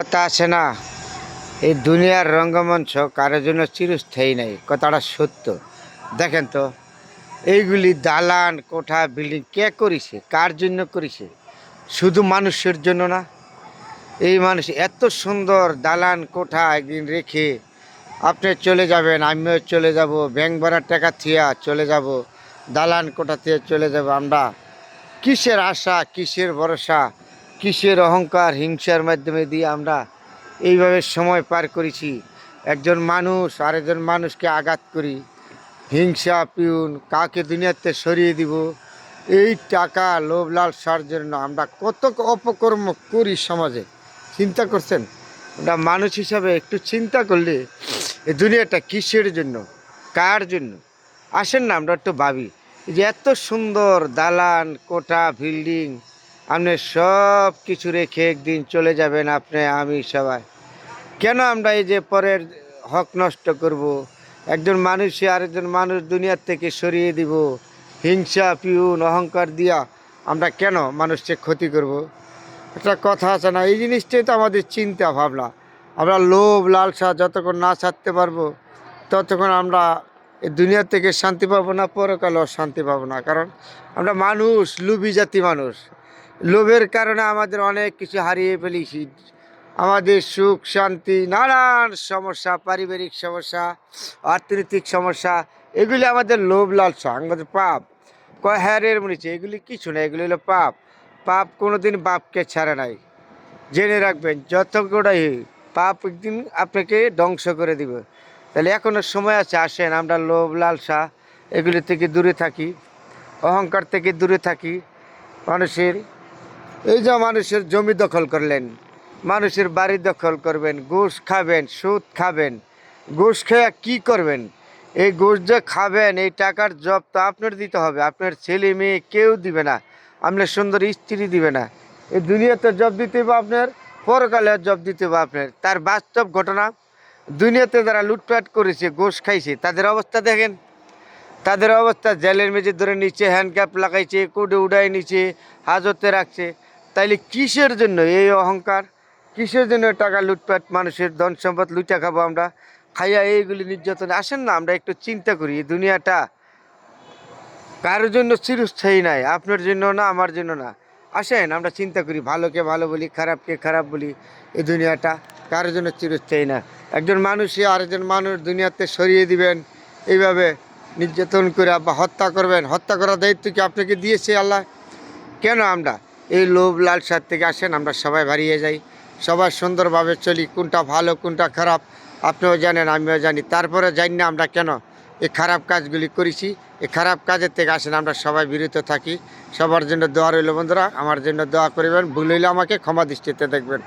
কথা আছে না? এই দুনিয়ার রঙ্গমঞ্চ কারোর জন্য চিরস্থায়ী নাই, কথাটা সত্য। দেখেন তো, এইগুলি দালান, কোঠা, বিল্ডিং কে করেছে? কার জন্য করেছে? শুধু মানুষের জন্য না? এই মানুষ এত সুন্দর দালান, কোঠা একদিন রেখে আপনি চলে যাবেন, আমিও চলে যাব, ব্যাংক ভাড়ার টাকা থিয়া চলে যাব, দালান কোঠা থেকে চলে যাব আমরা। কিসের আশা, কিসের ভরসা? কিসের অহংকার হিংসার মাধ্যমে দিয়ে আমরা এইভাবে সময় পার করেছি? একজন মানুষ আরেকজন মানুষকে আঘাত করি। হিংসা, পিউন কাকে দুনিয়াতে সরিয়ে দিব। এই টাকা, লোভ, লালসার জন্য আমরা কত অপকর্ম করি সমাজে। চিন্তা করছেন? আমরা মানুষ হিসাবে একটু চিন্তা করলে এই দুনিয়াটা কিসের জন্য? কার জন্য? আসেন না, আমরা একটু ভাবি। যে এত সুন্দর দালান কোটা বিল্ডিং আপনি সব কিছু রেখে একদিন চলে যাবেন আপনি, আমি সবাই। কেন আমরা এই যে পরের হক নষ্ট করব? একজন মানুষই আরেকজন মানুষ দুনিয়ার থেকে সরিয়ে দিব। হিংসা, পিউন, অহংকার দিয়া আমরা কেন মানুষকে ক্ষতি করব? একটা কথা আছে না, এই জিনিসটাই তো আমাদের চিন্তা, ভাবনা। আমরা লোভ, লালসা যতক্ষণ না ছাড়তে পারব, ততক্ষণ আমরা এই দুনিয়া থেকে শান্তি পাবো না, পরকালেও শান্তি পাবো না। কারণ আমরা মানুষ, লোভী জাতি মানুষ। লোভের কারণে আমাদের অনেক কিছু হারিয়ে ফেলেছি। আমাদের সুখ, শান্তি, নানান সমস্যা, পারিবারিক সমস্যা, অর্থনৈতিক সমস্যা, এগুলি আমাদের লোভ লালসা, আমাদের পাপ। কয় হ্যাঁ মনেছে এগুলি কিছু না, এগুলি হলো পাপ। পাপ কোনোদিন বাপকে ছাড়ে নাই। জেনে রাখবেন, যত গোটাই পাপ একদিন আপনাকে ধ্বংস করে দিবে। তাহলে এখনও সময় আছে, আসেন, আমরা লোভ লালসা এগুলি থেকে দূরে থাকি। অহংকার থেকে দূরে থাকি। মানুষের এই যে মানুষের জমি দখল করলেন, মানুষের বাড়ি দখল করবেন ঘুষ খাবেন, সুদ খাবেন ঘুষ খেয়ে কি করবেন? এই ঘুষ যে খাবেন, এই টাকার জব তো আপনার দিতে হবে, আপনার ছেলে মেয়ে কেউ দিবে না, আপনার সুন্দর স্ত্রী দিবে না। এই দুনিয়াতে জব দিতে হবে আপনার, পরকালে জব দিতে হবে আপনার। তার বাস্তব ঘটনা, দুনিয়াতে যারা লুটপাট করেছে ঘুষ খাইছে, তাদের অবস্থা দেখেন। তাদের অবস্থা জেলের মেঝে ধরে নিচ্ছে হ্যান্ডক্যাপ লাগাইছে, কুডে উড়াই নিচ্ছে, হাজতে রাখছে। তাইলে কিসের জন্য এই অহংকার? কিসের জন্য টাকা লুটপাট, মানুষের ধন সম্পদ লুটা খাব আমরা? খাইয়া এইগুলি নির্যাতন আসেন না, আমরা একটু চিন্তা করি এই দুনিয়াটা। কারোর জন্য চিরস্থায়ী নাই, আপনার জন্য না, আমার জন্য না। আসেন, আমরা চিন্তা করি, ভালোকে ভালো বলি, খারাপকে খারাপ বলি, এই দুনিয়াটা কারোর জন্য চিরস্থায়ী না। একজন মানুষই আরেকজন মানুষ দুনিয়াতে সরিয়ে দিবেন, এইভাবে নির্যাতন করে বা হত্যা করবেন। হত্যা করার দায়িত্ব কি আপনাকে দিয়েছে আল্লাহ? কেন আমরা? এই লোভ লালসার থেকে আসেন, আমরা সবাই হারিয়ে যাই। সবাই সুন্দরভাবে চলি, কোনটা ভালো, কোনটা খারাপ, আপনিও জানেন, আমিও জানি। তারপরে জানি না আমরা কেন এই খারাপ কাজগুলি করেছি। এই খারাপ কাজের থেকে আসেন, আমরা সবাই বিরত থাকি। সবার জন্য দোয়া রইল বন্ধুরা, আমার জন্য দোয়া করিবেন, ভুল হইলে আমাকে ক্ষমা দৃষ্টিতে দেখবেন।